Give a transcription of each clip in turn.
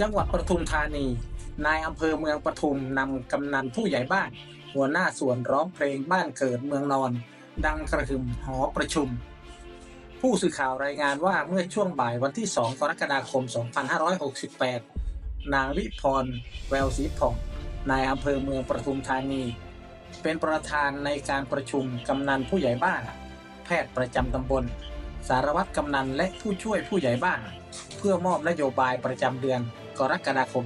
จังหวัดปทุมธานี นายอำเภอเมืองปทุมนำกำนันผู้ใหญ่บ้าน หัวหน้าส่วนร้องเพลงบ้านเกิดเมืองนอน ดังกระหึ่มหอประชุม ผู้สื่อข่าวรายงานว่าเมื่อช่วงบ่ายวันที่ 2 กรกฎาคม 2568 นางวิพร แววศรีผ่อง นายอำเภอเมืองปทุมธานี เป็นประธานในการประชุมกำนันผู้ใหญ่บ้าน แพทย์ประจำตำบล สารวัตรกำนันและผู้ช่วยผู้ใหญ่บ้าน เพื่อมอบนโยบายประจำเดือนกรกฎาคม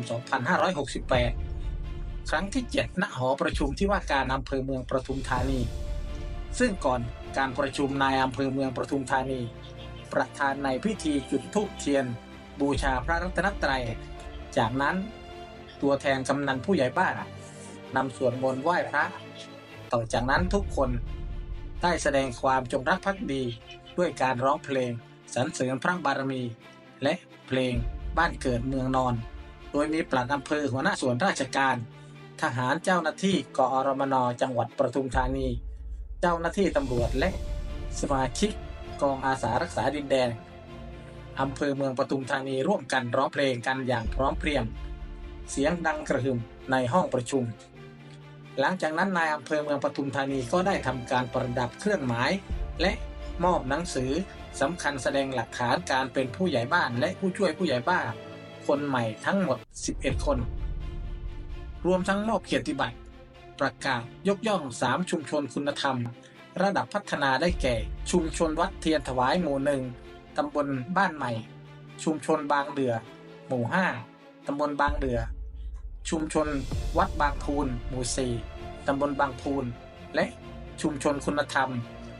2568 ครั้งที่ 7 ณ หอประชุมที่ว่าการอำเภอเมืองประทุมธานี ซึ่งก่อนการประชุมนายอำเภอเมืองประทุมธานี ประธานในพิธีจุดธูปเทียน บูชาพระรัตนตรัย จากนั้นตัวแทนกำนันผู้ใหญ่บ้านนำสวดมนต์ไหว้พระ ต่อจากนั้นทุกคนได้แสดงความจงรักภักดี ด้วยการร้องเพลงสรรเสริญพระบารมี และเพลงบ้านเกิดเมืองนอน โดยมีปลัดอำเภอหัวหน้าส่วนราชการ ทหารเจ้าหน้าที่กอรมนจังหวัดปทุมธานี เจ้าหน้าที่ตำรวจและสมาชิกกองอาสารักษาดินแดนอำเภอเมืองปทุมธานีร่วมกันร้องเพลงกันอย่างพร้อมเพรียง เสียงดังกระหึ่มในห้องประชุม หลังจากนั้นนายอำเภอเมืองปทุมธานีก็ได้ทำการประดับเครื่องหมายและ มอบหนังสือสำคัญแสดงหลักฐานการเป็นผู้ใหญ่บ้านและผู้ช่วยผู้ใหญ่บ้าน คนใหม่ทั้งหมด 11 คน รวมทั้งมอบเกียรติบัตร ประกาศยกย่อง 3 ชุมชนคุณธรรม ระดับพัฒนาได้แก่ ชุมชนวัดเทียนถวายหมู่หนึ่งตำบลบ้านใหม่ ชุมชนบางเดือ หมู่ 5ตำบลบางเดือ ชุมชนวัดบางพูนหมู่ 4ตำบลบางพูนและชุมชนคุณธรรม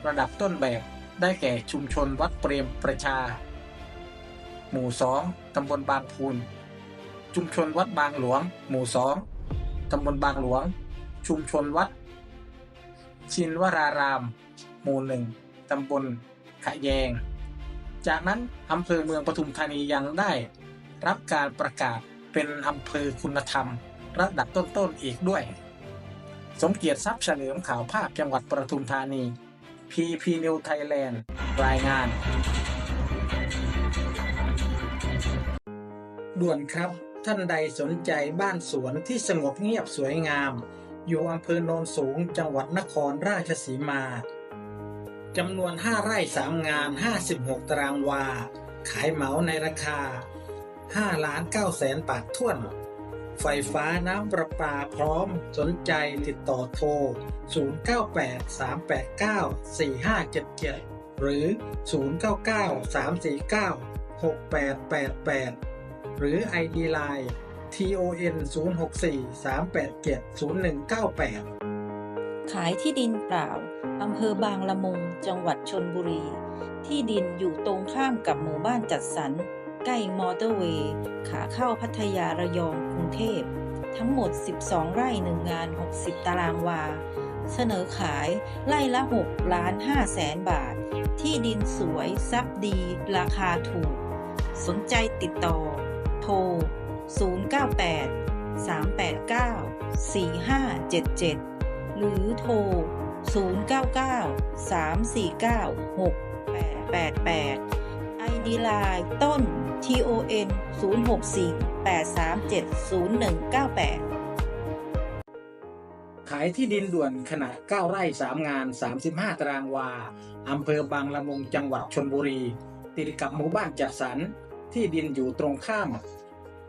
ระดับต้นแบบ ได้แก่ชุมชนวัดเปรมประชา หมู่ 2 ตำบลบางพูน ชุมชนวัดบางหลวง หมู่ 2 ตำบลบางหลวง ชุมชนวัด ชินวราราม หมู่หนึ่งตำบลขะแยง จากนั้นอำเภอเมืองปทุมธานียังได้ รับการประกาศเป็นอำเภอคุณธรรม ระดับต้นๆอีกด้วย สมเกียรติทรัพย์เฉลิมข่าวภาพจังหวัดปทุมธานี PP New Thailand รายงาน ด่วนครับ ท่านใดสนใจบ้านสวนที่สงบเงียบสวยงาม อยู่อำเภอโนนสูงจังหวัดนครราชสีมาจำนวน 5 ไร่ 3 งาน 56 ตารางวา ขายเหมาในราคา 5 ล้าน9แสนบาทท่วน ไฟฟ้าน้ำประปาพร้อมสนใจติดต่อโทร 0983894577 หรือ 0993496888 หรือ ID Line TON 064 387 0198 ขายที่ดินเปล่า อำเภอบางละมุง จังหวัดชนบุรี ที่ดินอยู่ตรงข้ามกับหมู่บ้านจัดสรร ใกล้มอเตอร์เวย์ ขาเข้าพัทยาระยองกรุง เทพ ทั้งหมด 12 ไร่หนึ่งงาน 60 ตารางวา เสนอขายไร่ละ 6 ล้าน5แสนบาท ที่ดินสวยซับดี ราคาถูก สนใจติดต่อ โทร 098 389 4577 หรือโทร 099 349 6888 ID Line ต้น TON 064 837 0198 ขายที่ดินด่วนขนาด 9 ไร่ 3 งาน 35 ตารางวา อำเภอบางละมุงจังหวัดชนบุรี ติดกับหมู่บ้านจัดสรร ที่ดินอยู่ตรงข้าม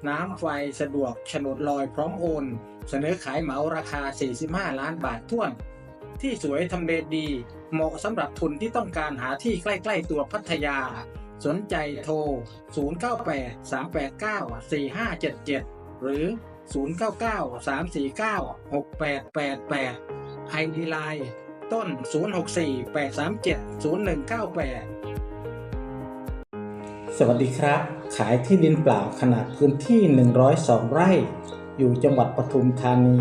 น้ำไฟสะดวกโฉนดลอยพร้อมโอน เสนอขายเหมาราคา 45 ล้านบาทท้วนที่สวยทำเลดี เหมาะสำหรับทุนที่ต้องการหาที่ใกล้ ๆ ตัวพัทยา สนใจโทร 098 389 4577 หรือ 099 349 6888 ID Line ต้น 064 837 0198 สวัสดีครับ ขายที่ดินเปล่าขนาดพื้นที่ 102 ไร่ อยู่จังหวัดปทุมธานี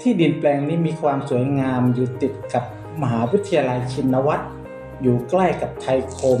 ที่ดินแปลงนี้มีความสวยงามอยู่ติดกับมหาวิทยาลัยชินวัตรอยู่ใกล้กับไทยคม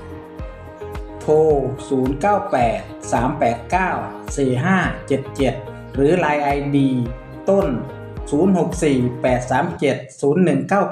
โทร 0983894577 หรือ Line ID ต้น 0648370199